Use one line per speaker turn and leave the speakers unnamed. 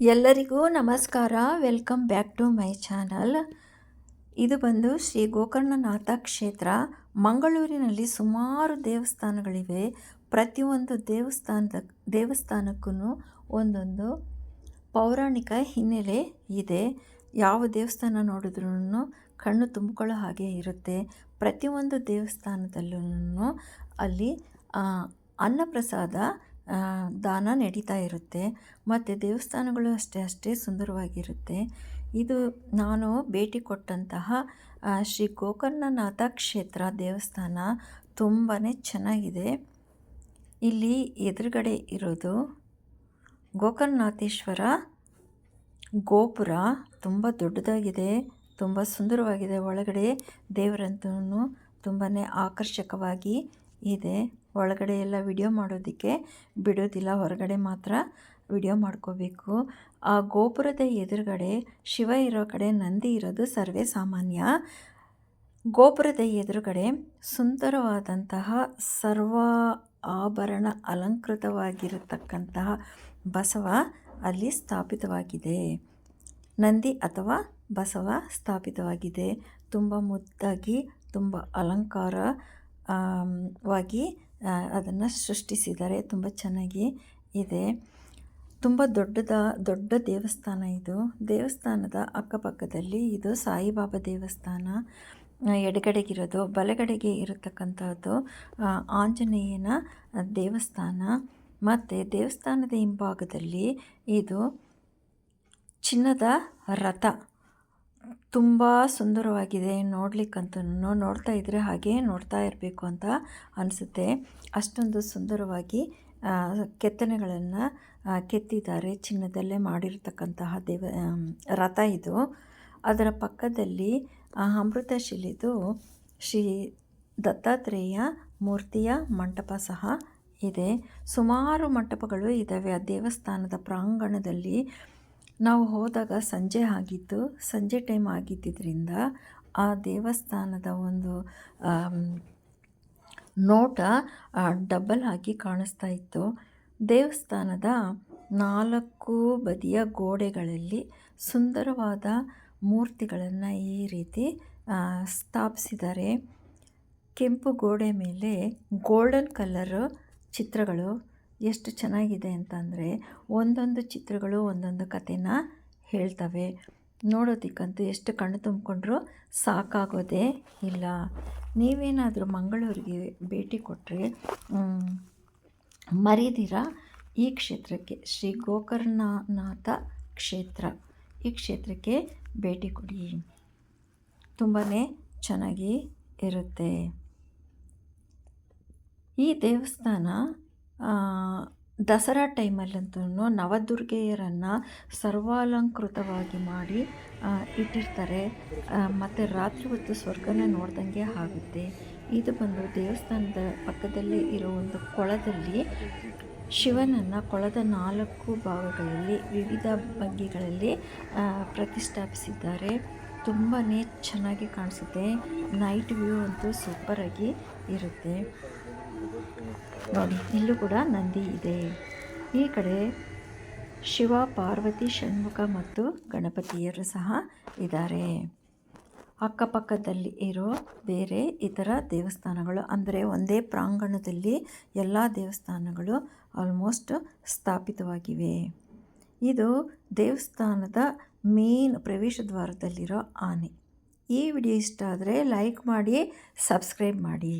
ಎಲ್ಲರಿಗೂ ನಮಸ್ಕಾರ. Welcome back to my channel. ಇದು ಬಂದು ಶ್ರೀ ಗೋಕರ್ಣನಾಥ ಕ್ಷೇತ್ರ. ಮಂಗಳೂರಿನಲ್ಲಿ ಸುಮಾರು ದೇವಸ್ಥಾನಗಳಿವೆ. ಪ್ರತಿಯೊಂದು ದೇವಸ್ಥಾನದ, ದೇವಸ್ಥಾನಕ್ಕೂ ಒಂದೊಂದು ಪೌರಾಣಿಕ ಹಿನ್ನೆಲೆ ಇದೆ. ಯಾವ ದೇವಸ್ಥಾನ ನೋಡಿದ್ರೂ ಕಣ್ಣು ತುಂಬಿಕೊಳ್ಳೋ ಹಾಗೆ ಇರುತ್ತೆ. ಪ್ರತಿಯೊಂದು ದೇವಸ್ಥಾನದಲ್ಲೂ ಅಲ್ಲಿ ಅನ್ನಪ್ರಸಾದ ದಾನ ನಡೀತಾ ಇರುತ್ತೆ. ಮತ್ತು ದೇವಸ್ಥಾನಗಳು ಅಷ್ಟೇ ಅಷ್ಟೇ ಸುಂದರವಾಗಿರುತ್ತೆ. ಇದು ನಾನು ಭೇಟಿ ಕೊಟ್ಟಂತಹ ಶ್ರೀ ಗೋಕರ್ಣನಾಥ ಕ್ಷೇತ್ರ ದೇವಸ್ಥಾನ ತುಂಬಾ ಚೆನ್ನಾಗಿದೆ. ಇಲ್ಲಿ ಎದುರುಗಡೆ ಇರೋದು ಗೋಕರ್ಣನಾಥೇಶ್ವರ ಗೋಪುರ. ತುಂಬ ದೊಡ್ಡದಾಗಿದೆ, ತುಂಬ ಸುಂದರವಾಗಿದೆ. ಒಳಗಡೆ ದೇವರಂತೂ ತುಂಬಾ ಆಕರ್ಷಕವಾಗಿ ಇದೆ. ಒಳಗಡೆ ಎಲ್ಲ ವಿಡಿಯೋ ಮಾಡೋದಕ್ಕೆ ಬಿಡೋದಿಲ್ಲ, ಹೊರಗಡೆ ಮಾತ್ರ ವಿಡಿಯೋ ಮಾಡ್ಕೋಬೇಕು. ಆ ಗೋಪುರದ ಎದುರುಗಡೆ ಶಿವ ಇರೋ ಕಡೆ ನಂದಿ ಇರೋದು ಸರ್ವೇ ಸಾಮಾನ್ಯ. ಗೋಪುರದ ಎದುರುಗಡೆ ಸುಂದರವಾದಂತಹ ಸರ್ವ ಆಭರಣ ಅಲಂಕೃತವಾಗಿರತಕ್ಕಂತಹ ಬಸವ ಅಲ್ಲಿ ಸ್ಥಾಪಿತವಾಗಿದೆ. ನಂದಿ ಅಥವಾ ಬಸವ ಸ್ಥಾಪಿತವಾಗಿದೆ. ತುಂಬ ಮುದ್ದಾಗಿ, ತುಂಬ ಅಲಂಕಾರವಾಗಿ ಅದನ್ನು ಸೃಷ್ಟಿಸಿದ್ದಾರೆ ತುಂಬ ಚೆನ್ನಾಗಿ ಇದೆ. ತುಂಬ ದೊಡ್ಡದ, ದೊಡ್ಡ ದೇವಸ್ಥಾನ ಇದು. ದೇವಸ್ಥಾನದ ಅಕ್ಕಪಕ್ಕದಲ್ಲಿ ಇದು ಸಾಯಿಬಾಬಾ ದೇವಸ್ಥಾನ. ಎಡಗಡೆಗಿರೋದು, ಬಲಗಡೆಗೆ ಇರತಕ್ಕಂಥದ್ದು ಆಂಜನೇಯನ ದೇವಸ್ಥಾನ. ಮತ್ತು ದೇವಸ್ಥಾನದ ಹಿಂಭಾಗದಲ್ಲಿ ಇದು ಚಿನ್ನದ ರಥ. ತುಂಬ ಸುಂದರವಾಗಿದೆ ನೋಡಲಿಕ್ಕಂತೂ ನೋಡ್ತಾ ಇದ್ದರೆ ಹಾಗೆ ನೋಡ್ತಾ ಇರಬೇಕು ಅಂತ ಅನಿಸುತ್ತೆ. ಅಷ್ಟೊಂದು ಸುಂದರವಾಗಿ ಕೆತ್ತನೆಗಳನ್ನು ಕೆತ್ತಿದ್ದಾರೆ. ಚಿನ್ನದಲ್ಲೇ ಮಾಡಿರ್ತಕ್ಕಂತಹ ದೇವ ರಥ ಇದು. ಅದರ ಪಕ್ಕದಲ್ಲಿ ಅಮೃತಶಿಲಿದು ಶ್ರೀ ದತ್ತಾತ್ರೇಯ ಮೂರ್ತಿಯ ಮಂಟಪ ಸಹ ಇದೆ. ಸುಮಾರು ಮಂಟಪಗಳು ಇದ್ದಾವೆ ಆ ದೇವಸ್ಥಾನದ ಪ್ರಾಂಗಣದಲ್ಲಿ ನಾವು ಹೋದಾಗ ಸಂಜೆ ಆಗಿತ್ತು. ಸಂಜೆ ಟೈಮ್ ಆಗಿದ್ದರಿಂದ ಆ ದೇವಸ್ಥಾನದ ಒಂದು ನೋಟ ಡಬ್ಬಲ್ ಆಗಿ ಕಾಣಿಸ್ತಾ ಇತ್ತು. ದೇವಸ್ಥಾನದ ನಾಲ್ಕು ಬದಿಯ ಗೋಡೆಗಳಲ್ಲಿ ಸುಂದರವಾದ ಮೂರ್ತಿಗಳನ್ನು ಈ ರೀತಿ ಸ್ಥಾಪಿಸಿದ್ದಾರೆ. ಕೆಂಪು ಗೋಡೆ ಮೇಲೆ ಗೋಲ್ಡನ್ ಕಲರ್ ಚಿತ್ರಗಳು ಎಷ್ಟು ಚೆನ್ನಾಗಿದೆ ಅಂತಂದರೆ ಒಂದೊಂದು ಚಿತ್ರಗಳು, ಒಂದೊಂದು ಕಥೆನ ಹೇಳ್ತವೆ. ನೋಡೋದಕ್ಕಂತೂ ಎಷ್ಟು ಕಣ್ಣು ತುಂಬಿಕೊಂಡ್ರೂ ಸಾಕಾಗೋದೇ ಇಲ್ಲ. ನೀವೇನಾದರೂ ಮಂಗಳೂರಿಗೆ ಭೇಟಿ ಕೊಟ್ಟರೆ ಮರೀದಿರ? ಈ ಕ್ಷೇತ್ರಕ್ಕೆ ಶ್ರೀ ಗೋಕರ್ಣನಾಥ ಕ್ಷೇತ್ರ, ಈ ಕ್ಷೇತ್ರಕ್ಕೆ ಭೇಟಿ ಕೊಡಿ. ತುಂಬಾ ಚೆನ್ನಾಗಿ ಇರುತ್ತೆ. ಈ ದೇವಸ್ಥಾನ ದಸರಾ ಟೈಮಲ್ಲಂತೂ ನವದುರ್ಗೆಯರನ್ನು ಸರ್ವಾಲಂಕೃತವಾಗಿ ಮಾಡಿ ಇಟ್ಟಿರ್ತಾರೆ. ಮತ್ತು ರಾತ್ರಿ ಹೊತ್ತು ಸ್ವರ್ಗನ ನೋಡ್ದಂಗೆ ಆಗುತ್ತೆ. ಇದು ಬಂದು ದೇವಸ್ಥಾನದ ಪಕ್ಕದಲ್ಲೇ ಇರೋ ಒಂದು ಕೊಳದಲ್ಲಿ ಶಿವನನ್ನು ಕೊಳದ ನಾಲ್ಕು ಭಾಗಗಳಲ್ಲಿ, ವಿವಿಧ ಬಗೆಗಳಲ್ಲಿ ಪ್ರತಿಷ್ಠಾಪಿಸಿದ್ದಾರೆ. ತುಂಬಾ ಚೆನ್ನಾಗಿ ಕಾಣಿಸುತ್ತೆ. ನೈಟ್ ವ್ಯೂ ಅಂತೂ ಸೂಪರಾಗಿ ಇರುತ್ತೆ. ನೋಡಿ ಇಲ್ಲೂ ಕೂಡ ನಂದಿ ಇದೆ. ಈ ಕಡೆ ಶಿವ, ಪಾರ್ವತಿ, ಷಣ್ಮುಖ ಮತ್ತು ಗಣಪತಿಯರು ಸಹ ಇದ್ದಾರೆ. ಅಕ್ಕಪಕ್ಕದಲ್ಲಿ ಇರೋ ಬೇರೆ ಇತರ ದೇವಸ್ಥಾನಗಳು, ಅಂದರೆ ಒಂದೇ ಪ್ರಾಂಗಣದಲ್ಲಿ ಎಲ್ಲ ದೇವಸ್ಥಾನಗಳು ಆಲ್ಮೋಸ್ಟ್ ಸ್ಥಾಪಿತವಾಗಿವೆ. ಇದು ದೇವಸ್ಥಾನದ ಮೇನ್ ಪ್ರವೇಶ ದ್ವಾರದಲ್ಲಿರೋ ಆನೆ. ಈ ವಿಡಿಯೋ ಇಷ್ಟ ಆದರೆ ಲೈಕ್ ಮಾಡಿ ಸಬ್ಸ್ಕ್ರೈಬ್ ಮಾಡಿ.